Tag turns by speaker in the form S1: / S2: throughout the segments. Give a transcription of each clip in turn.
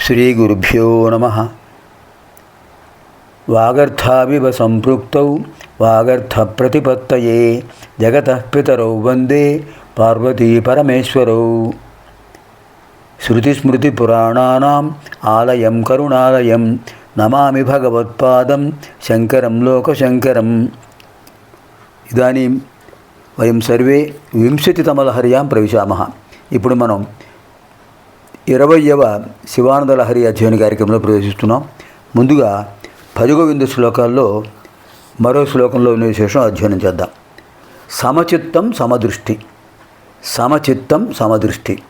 S1: श्रीगुरुभ्यो नमः। वागर्थापिवसम्पृक्तौ वागर्थप्रतिपत्तये जगतः पितरौ वन्दे पार्वतीपरमेश्वरौ। శృతిస్మృతిపురాణానాం ఆలయం కరుణాలయం నమామి భగవత్పాదం శంకరం లోకశంకరం. ఇదానీం వయం సర్వే వింశతితమలహర్యాం ప్రవిశామः. ఇప్పుడు మనం ఇరవయవ శివానందలహరి అధ్యయన కార్యక్రమంలో ప్రవేశిస్తున్నాం. ముందుగా పదిగోవింద శ్లోకాల్లో మరో శ్లోకంలో ఉన్న విశేషం అధ్యయనం చేద్దాం. సమచిత్తం సమదృష్టి. సమచిత్తం సమదృష్టి.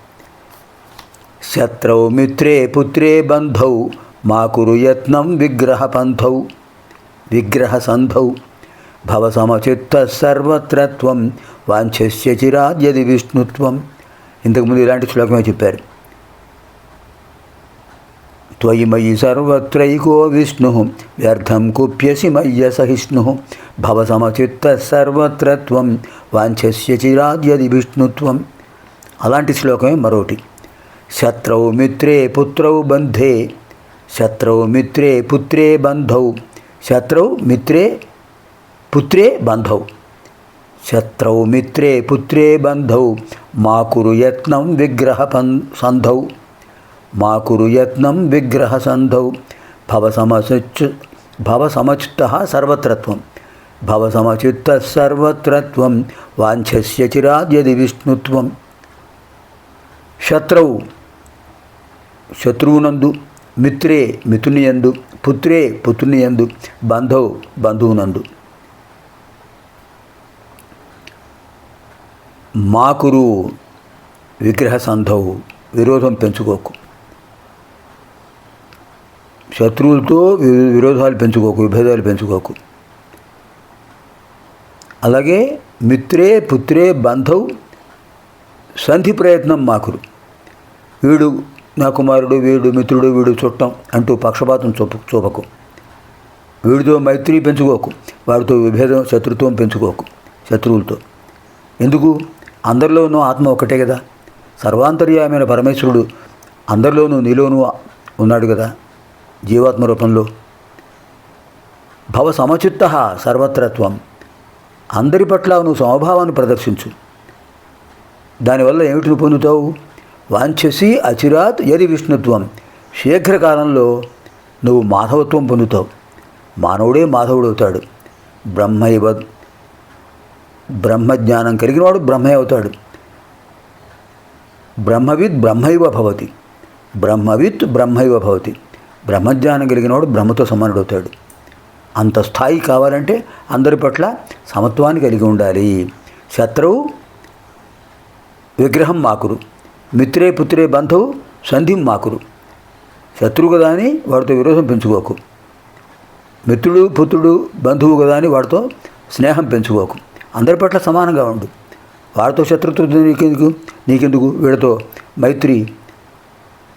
S1: శత్రౌ మిత్రే పుత్రే బంధౌ మా కురు యత్నం విగ్రహపంథౌ విగ్రహసంధౌ భవసమచిత్త సర్వత్రత్వం వాంఛస్య చిరాద్యది విష్ణుత్వం. ఇంతకుముందు ఇలాంటి శ్లోకమే చెప్పారు. త్వయి మయి సర్వత్రైకో విష్ణు వ్యర్థం కుప్యసి మయ్య సహిష్ణు భవసమచిత్త సర్వత్రత్వం వాంఛస్య చిరాద్యది విష్ణుత్వం. అలాంటి శ్లోకమే మరోటి. శత్రౌ మిత్రే పుత్రౌ బంధే. శత్రౌ మిత్రే పుత్రే బంధౌ శత్రౌ మిత్రే పుత్రే బంధౌ శత్రౌ మిత్రే పుత్రే బంధౌ మా కురు యత్నం విగ్రహ సంధౌ మా కురు యత్నం విగ్రహ సంధౌ భవ భవసమచు భవసమచిత్త సర్వత్రత్వం. భవ సమచిత్త సర్వత్రత్వం. వాంఛస్య చిరాద్యది విష్ణుత్వం. శత్రువు శత్రువునందు మిత్రే మిథునియందు పుత్రే పుత్రునియందు బంధవు బంధువునందు. మాకురు విగ్రహ సంధవు విరోధం పెంచుకోకు. శత్రువులతో వి- విరోధాలు పెంచుకోకు విభేదాలు పెంచుకోకు. అలాగే మిత్రే పుత్రే బంధవ్ సంధి ప్రయత్నం మాకురు. వీడు నా కుమారుడు వీడు మిత్రుడు వీడు చుట్టం అంటూ పక్షపాతం చూపు చూపకు. వీడితో మైత్రి పెంచుకోకు వాడితో విభేదం శత్రుత్వం పెంచుకోకు శత్రువులతో. ఎందుకు? అందరిలోనూ ఆత్మ ఒకటే కదా. సర్వాంతర్యామైన పరమేశ్వరుడు అందరిలోనూ నీలోనూ ఉన్నాడు కదా జీవాత్మ రూపంలో. భవ సమచిత్త సర్వత్రత్వం. అందరి పట్ల నువ్వు సమభావాన్ని ప్రదర్శించు. దానివల్ల ఏమిటి పొందుతావు? వాంఛసి అచిరాత్ యది విష్ణుత్వం. శీఘ్రకాలంలో నువ్వు మాధవత్వం పొందుతావు. మానవుడే మాధవుడవుతాడు. బ్రహ్మైవ బ్రహ్మజ్ఞానం కలిగినవాడు బ్రహ్మే అవుతాడు. బ్రహ్మవిత్ బ్రహ్మైవ భవతి. బ్రహ్మవిత్ బ్రహ్మైవ భవతి. బ్రహ్మజ్ఞానం కలిగినవాడు బ్రహ్మతో సమానుడవుతాడు. అంత స్థాయి కావాలంటే అందరి పట్ల సమత్వాన్ని కలిగి ఉండాలి. శత్రువు విగ్రహం మాకురు. మిత్రే పుత్రే బంధువు సంధిం మాకురు. శత్రువు కదా అని వాడితో విరోధం పెంచుకోకు. మిత్రుడు పుత్రుడు బంధువు కదా అని వాడితో స్నేహం పెంచుకోకు. అందరి పట్ల సమానంగా ఉండు. వారితో శత్రుత్వం నీకెందుకు? నీకెందుకు? వీడితో మైత్రి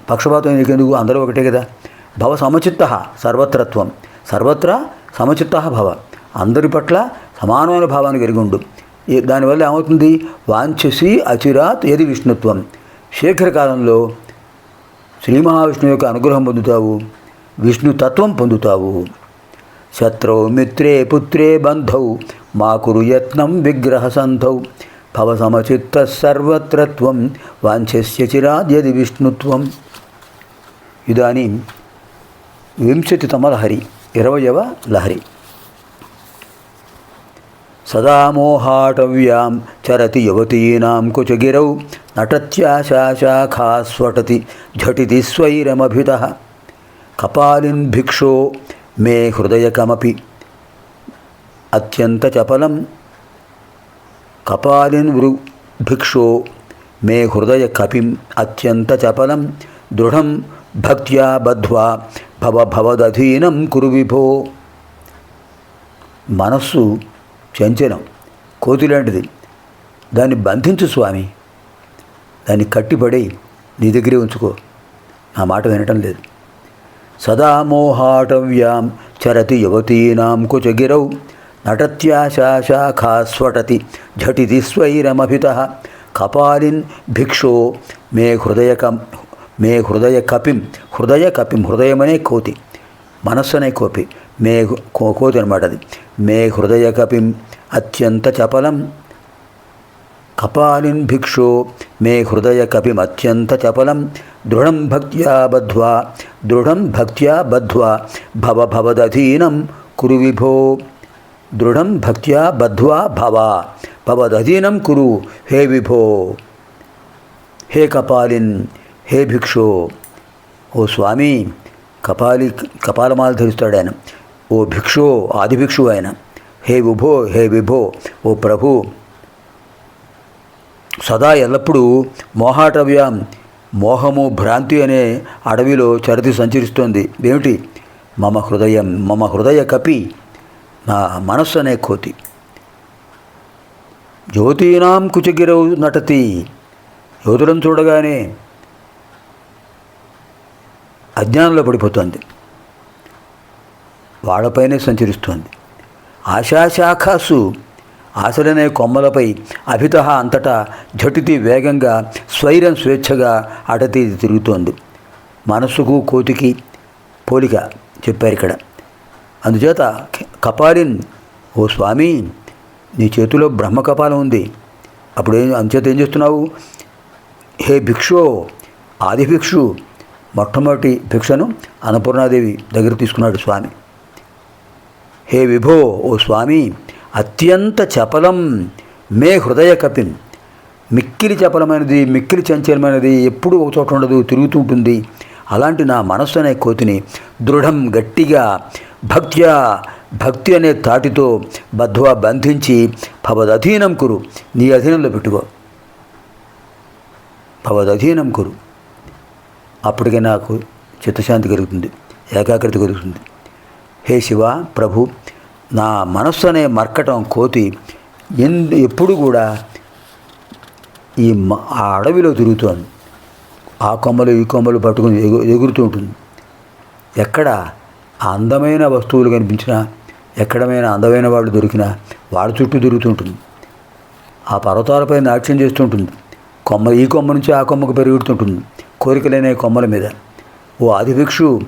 S1: పక్షపాతం నీకెందుకు? అందరూ ఒకటే కదా. భవ సమచిత్త సర్వత్రత్వం. సర్వత్రా సమచిత్త భవ. అందరి పట్ల సమానమైన భావాన్ని కలిగి ఉండు. ఈ- దానివల్ల ఏమవుతుంది? వాంఛసి అచిరాత్ ఏది విష్ణుత్వం. శేఖరకాలంలో శ్రీ మహావిష్ణువు యొక్క అనుగ్రహం పొందుతావు విష్ణు తత్వం పొందుతావు. శత్రౌ మిత్రే పుత్రే బంధౌ మా కురు యత్నం విగ్రహ సంధౌ భవ సమచిత్త సర్వత్రత్వం వాంఛస్య చిరాద్యది విష్ణుత్వం. ఇదానీ వింశతితమ లహరి ఇరవయవ లహరి. సదా మోహాటవ్యాం చరతి యువతీనాం కుచగిరౌ నటత్యాశాఖాస్వటతి ఝటితి స్వైరమభిత కపాలిన్ భిక్షో మే హృదయకమపి. అత్యంత చపలం కపాలిన్ వృ భిక్షో మే హృదయ కపిం అత్యంత చపలం దృఢం భక్త్యా బద్ధ్వా భవభవదధీనం కురు విభో. మనస్సు చంచలం కోతి లాంటిది దాన్ని బంధించు స్వామి. దాన్ని కట్టిపడి నీ దగ్గరే ఉంచుకో. నా మాట వినటం లేదు. సదా మోహాటవ్యాం చరతి యువతీనాం కుచగిరౌ నటత్యాశాఖాస్వటతి ఝటితి స్వైరమభిత కపాలిన్ భిక్షో మే హృదయకం మే హృదయ కపిం హృదయ కపిం హృదయమనే కోతి. మనస్సు అనే కోపి. మే కోతి అనమాట అది. మే హృదయ కపిం అత్యంత చపలం కపాలిన్ భిక్షు మే హృదయ కపిమత్యంత చపలం దృఢం భక్త్యా బద్ధ్వా దృఢం భక్త్యా బద్ధ్వా భవ భవదధీనం కురు విభో. దృఢం భక్త్యా బద్ధ్వా భవ భవదధీనం కురు హే విభో. హే కపాలిన్ హే భిక్షు. ఓ స్వామి కపాలి కపాలమాల ధరిస్తాడు ఆయన. ఓ భిక్షు ఆది భిక్షు ఆయన. హే విభో హే విభో. ఓ ప్రభు సదా ఎల్లప్పుడూ మోహాటవ్యం మోహము భ్రాంతి అనే అడవిలో చరితి సంచరిస్తోంది. ఏమిటి? మమ హృదయం మమ హృదయ కపి నా మనస్సు అనే కోతి. జ్యోతీనాం కుచగిరవు నటతి. జ్యోతులను చూడగానే అజ్ఞానంలో పడిపోతుంది. వాళ్ళపైనే సంచరిస్తోంది. ఆశాశాఖాసు ఆశలనే కొమ్మలపై అభిత అంతటా ఝటితి వేగంగా స్వైరం స్వేచ్ఛగా అటతి తిరుగుతోంది. మనస్సుకు కోతికి పోలిక చెప్పారు ఇక్కడ. అందుచేత కపాలిన్ ఓ స్వామి నీ చేతిలో బ్రహ్మ కపాలం ఉంది. అప్పుడు ఏం అందుచేత ఏం చేస్తున్నావు? హే భిక్షో ఆది భిక్షు మొట్టమొదటి భిక్షను అన్నపూర్ణాదేవి దగ్గర తీసుకున్నాడు స్వామి. హే విభో ఓ స్వామి అత్యంత చపలం మే హృదయ కపిన్ మిక్కిలి చపలమైనది మిక్కిలి చంచలమైనది ఎప్పుడూ ఒక చోట ఉండదు తిరుగుతూ ఉంటుంది. అలాంటి నా మనస్సు అనే కోతిని దృఢం గట్టిగా భక్త్యా భక్తి అనే తాటితో బద్ధ్వా బంధించి భవదధీనం కురు. నీ అధీనంలో పెట్టుకో. భవదధీనం కురు. అప్పటికే నాకు చిత్తశాంతి కలుగుతుంది ఏకాగ్రత కలుగుతుంది. హే శివ ప్రభు నా మనస్సు అనే మర్కటం కోతి ఎందు ఎప్పుడు కూడా ఈ మ- ఆ అడవిలో తిరుగుతోంది. ఆ కొమ్మలు ఈ కొమ్మలు పట్టుకుని ఎగు ఎగురుతూ ఉంటుంది. ఎక్కడ అందమైన వస్తువులు కనిపించినా ఎక్కడమైనా అందమైన వాళ్ళు దొరికినా వాళ్ళ చుట్టూ తిరుగుతుంటుంది ఆ పర్వతాలపై నాట్యం చేస్తుంటుంది కొమ్మ ఈ కొమ్మ నుంచి ఆ కొమ్మకు పెరుగుతుంటుంది. కోరికలేని కొమ్మల మీద. ఓ ఆదిభిక్షు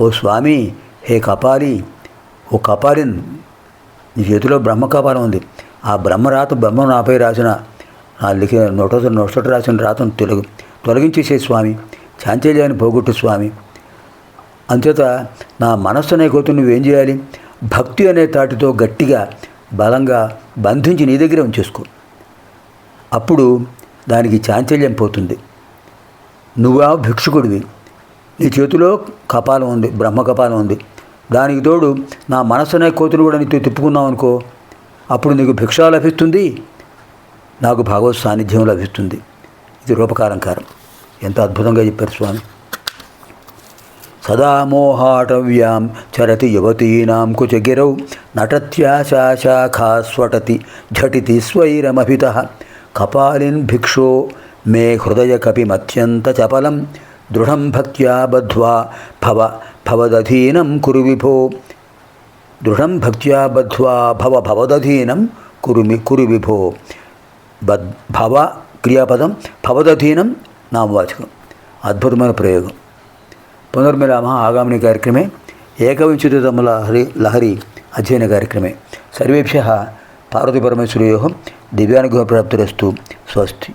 S1: ఓ స్వామి హే కపాలి ఓ కపాలిన్ నీ చేతిలో బ్రహ్మ కపాలం ఉంది. ఆ బ్రహ్మ రాత బ్రహ్మ నాపై రాసిన నా లిఖిన నోట నొసట రాసిన రాతను తొలగి తొలగించేసే స్వామి. చాంచల్యాన్ని పోగొట్టు స్వామి. అంచేత నా మనస్సు అనే కోతు నువ్వేం చేయాలి? భక్తి అనే తాటితో గట్టిగా బలంగా బంధించి నీ దగ్గర ఉంచేసుకో. అప్పుడు దానికి చాంచల్యం పోతుంది. నువ్వా భిక్షుకుడివి. నీ చేతిలో కపాలం ఉంది బ్రహ్మ కపాలం ఉంది. దానికి తోడు నా మనసునే అనే కూడా నీతో తిప్పుకున్నావు అనుకో అప్పుడు నీకు భిక్ష లభిస్తుంది నాకు భాగవత్ సాన్నిధ్యం లభిస్తుంది. ఇది రూపకాలంకారం. ఎంత అద్భుతంగా చెప్పారు స్వామి. సదా మోహాటవ్యాం చరతి యువతీనాం కుచగిరౌ నటత్యాశాఖాస్వటతి ఝటితి స్వైరమభిత. కపాలిన్ భిక్షో మే హృదయ కపిమత్యంత చపలం దృఢం భక్త్యా బద్ధ్వా భవ భవదధీనం కురు విభో. దృఢం భక్త్యా బద్ధ్వా భవ భవదధీనం కురుమి కురు విభో. బద్ భవ క్రియాపదం భవదధీనం నామవాచకం అద్భుతమైన ప్రయోగం. పునర్మిలామ ఆగామిని కార్యక్రమే ఏకవింశతితమ లహరి లహరి అధ్యయన కార్యక్రమే. సర్వేభ్య పార్వతీపరమేశ్వరయో దివ్యానుగ్రహప్రాప్తిరస్తు స్వస్తి.